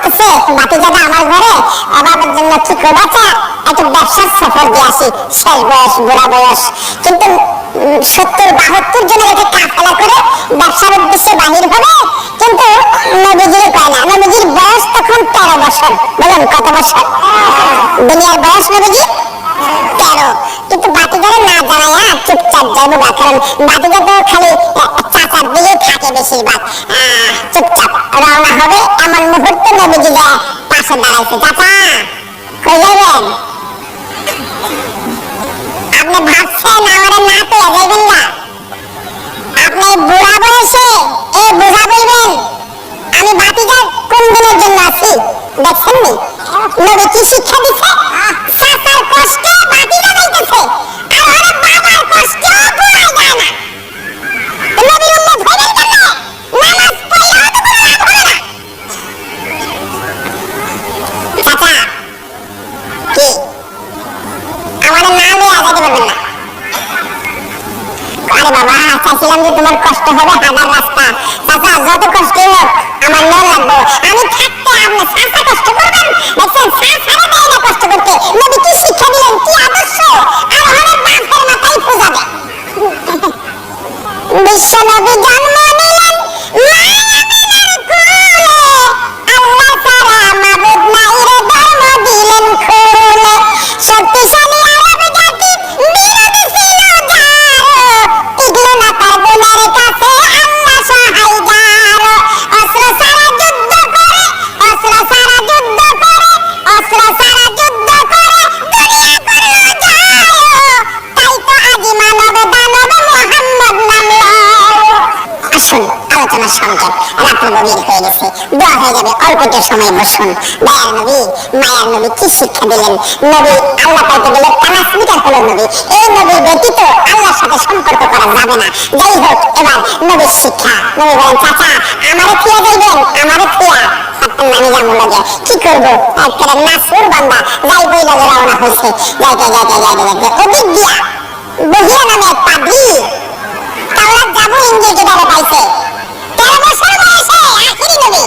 ভাবতেছে বাকি জায়গা আমার ঘরে অভাবের জন্য কি করব একটু ব্যবসার সফর দিয়ে আসি শেষ বয়স বুড়া বয়স। কিন্তু সত্তর বাহাত্তর জনের একটা কাফেলা করে ব্যবসার উদ্দেশ্যে বাহির হবে কিন্তু নবীজির কয় না। নবীজির বয়স তখন তেরো বছর। বলুন কত বছর? দুনিয়ার বয়স নবীজি তেরো। কিন্তু বাতিঘরে না জানাইয়া চুপচাপ না কারণ বাতিঘর তো খালি চাচার দিকে থাকে বেশিরভাগ। চুপচাপ। রওনা হবে এমন মুহূর্তে নবীজি যায় পাশে দাঁড়াইছে। চাচা, কই যাবেন আপনি ভাবছেন আমারে না পেয়ে যাইবেন না? আপনি বুড়া বয়সে এ বুঝা বলবেন আমি বাতিঘর কোন দিনের জন্য আছি? দেখছেন নি? নবী কি শিক্ষা দিছে? চাচার কষ্টে বিশ্ব নবী হয়ে একটু সময় বসুন দয়ার নবী মায়ার নবী কি শিক্ষা দিলেন নবী আল্লাহ পাইতে গেলে ট্রান্সমিটার হলো নবী এই নবী ব্যতীত আল্লাহর সাথে সম্পর্ক করা যাবে না যাই হোক এবার নবীর শিক্ষা নবী বলেন চাচা আমারে খুঁয়া যাইবেন আমারে খুঁয়া কি করব একটা নাসুর বান্দা যাই বই রওনা হয়েছে যাইতে যাইতে যাইতে যাইতে ওদিক দিয়া বহিয়া নামে এক পাবলি তাওরাত যাব ইঞ্জিল কিতাবে পাইছে তেরো বছর বয়সে আখিরি নবী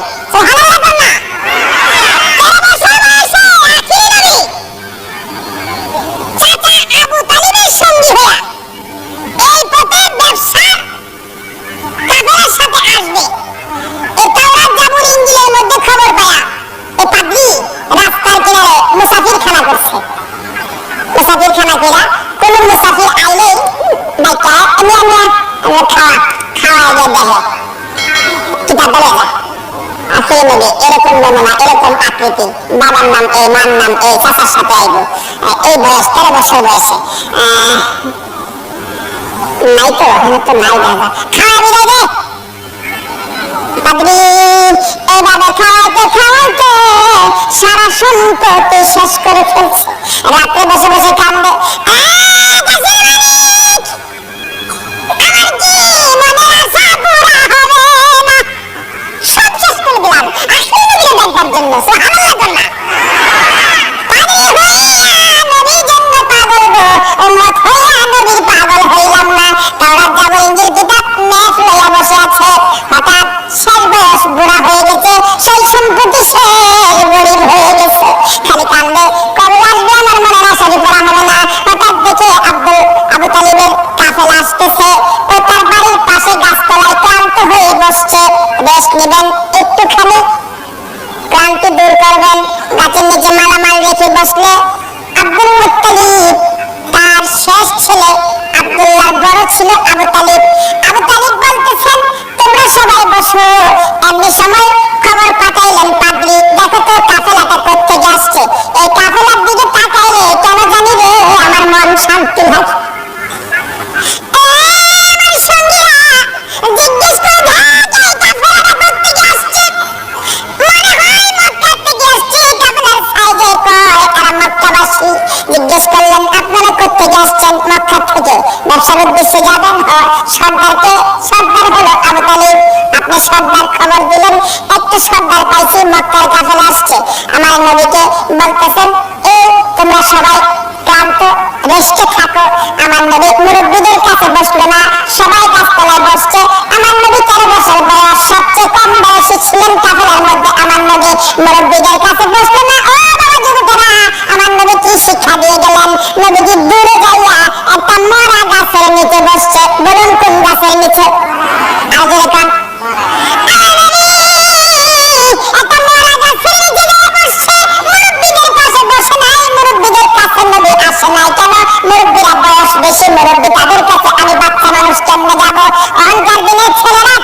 নবী এরকম নমুনা এরকম আকৃতি। বাবার নাম এই মার নাম এই চাচার সাথে আইব। এই বয়স তেরো বছর বয়সে। নাই তো ওখানে তো নাই দাদা খাওয়া বিদায় দে। পাগড়ি এভাবে খাওয়াইতে খাওয়াইতে সারা সম্পত্তি শেষ করে ফেলছে। রাত্রে বসে বসে কান্দে। আহ, নবীরে দেখবার তার উদ্দেশ্যে যাবেন সর্দারকে, সর্দার হলো আবু তালিব আপনি সর্দার খবর দিলেন, একটু সর্দার পাইছি, মক্কার কাফেল আসছে। আমার নবীকে বলতেছেন এই তোমরা সবাই ক্লান্ত, রেস্টে থাকো। আমার নবী মুরব্বীদের কাছে বসল না, সবাই গাছতলায় বসছে। আমার নবী তেরো বছর বয়স, সবচেয়ে কম বয়সী ছিলেন কাফেলার মধ্যে। আমার নবী মুরব্বীদের কাছে বসল না, ও বাবা যুবকেরা, আমার নবী কি শিক্ষা দিয়ে গেলেন? নবীজি দূরে নিচে আর যে গান মুরব্বীরা বয়স বেশি, মুরব্বী তাদের কাছে আমি বাচ্চা মানুষ কেমনে যাব? অহংকার দিনে ছেলেরা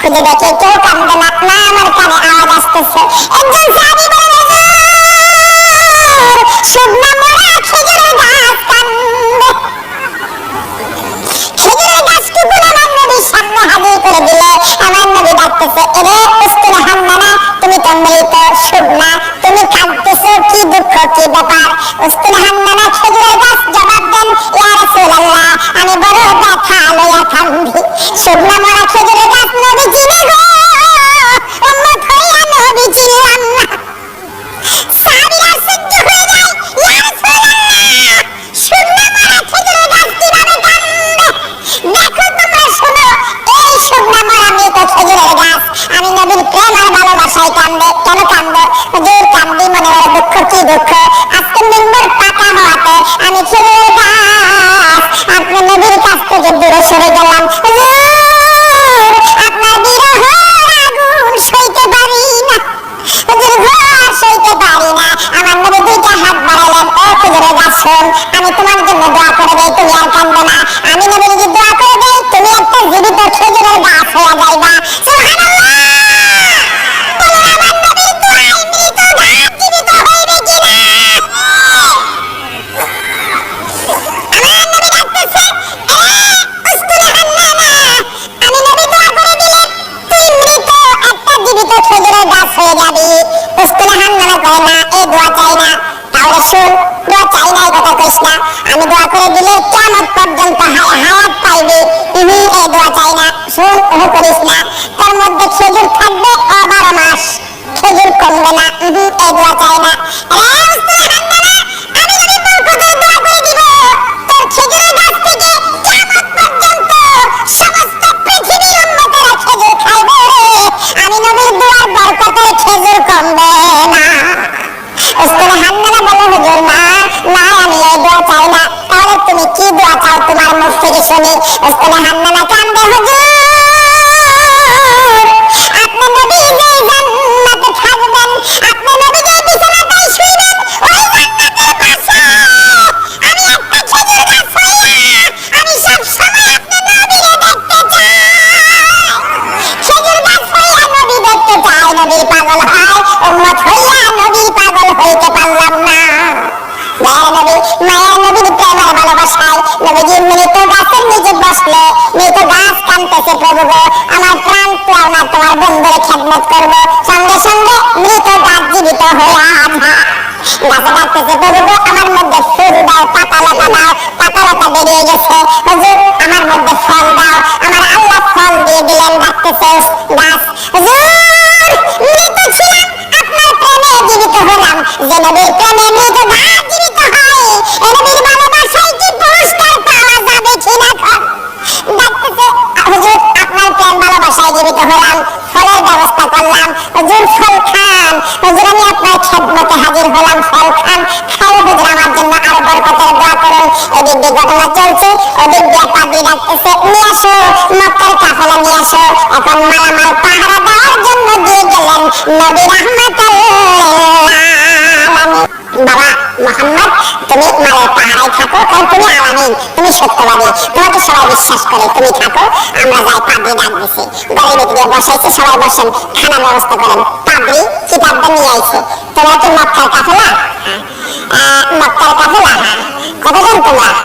খুঁজে দেখে কেউ কাঁদবে না। না, আমার কানে আওয়াজ আসতেছে। একজন সাহাবী বলেন সুবনা মোরা খেজুরের গাছ কান্দে খেজুরের গাছটুকু আমার নবীর সামনে হাজির করে দিলে? আমার নবী ডাকতেছে, এরে উস্তুল হান্নানা তুমি তো মৃত তুমি কাঁদতেছো? কি দুঃখ, কি ব্যাপার? উস্তুল ইস্তেলাহান নামাজ পড়ে মানে না এই দোয়া চাই না তাহলে শুন দোয়া চাই না। এই কথা কইস না। আমি দোয়া করে দিলে কিয়ামত পর্যন্ত খেজুর কমবে না। প্রভু আমার প্রাণ তোমার তোমার বন্ধুর খেদমত করব। সঙ্গে সঙ্গে মৃত দাঁত জীবিত হয়ে আধা গাছে ডাকতেছে প্রভু আমার মধ্যে ফুল দাও, পাতা লতা দাও, পাতা লতা বেরিয়ে গেছে। হুজুর, আমার মধ্যে ফল দাও, আমার আল্লাহ ফল দিয়ে দিলেন ডাকতেছে গাছ, হুজুর, মৃত ছিলাম, আপনার প্রেমে জীবিত হলাম। যে নবীর প্রেমে মৃত দাঁত নবী বাবা মোহাম্মদ তুমি মালের পাহাড়ায় থাকো কারণ তুমি আলামিন তুমি সত্যবাদী তোমাকে বিশ্বাস করে তুমি থাকো আমরা যাই পাবলি ডাক দিছি গরিবে গিয়ে বসাইছে সবাই বসেন খানা ব্যবস্থা করেন পাবলি কিতাবটা নিয়ে আইছে তোমরা কি মক্কার কাফেলা মক্কার কাফেলা কতজন তোমরা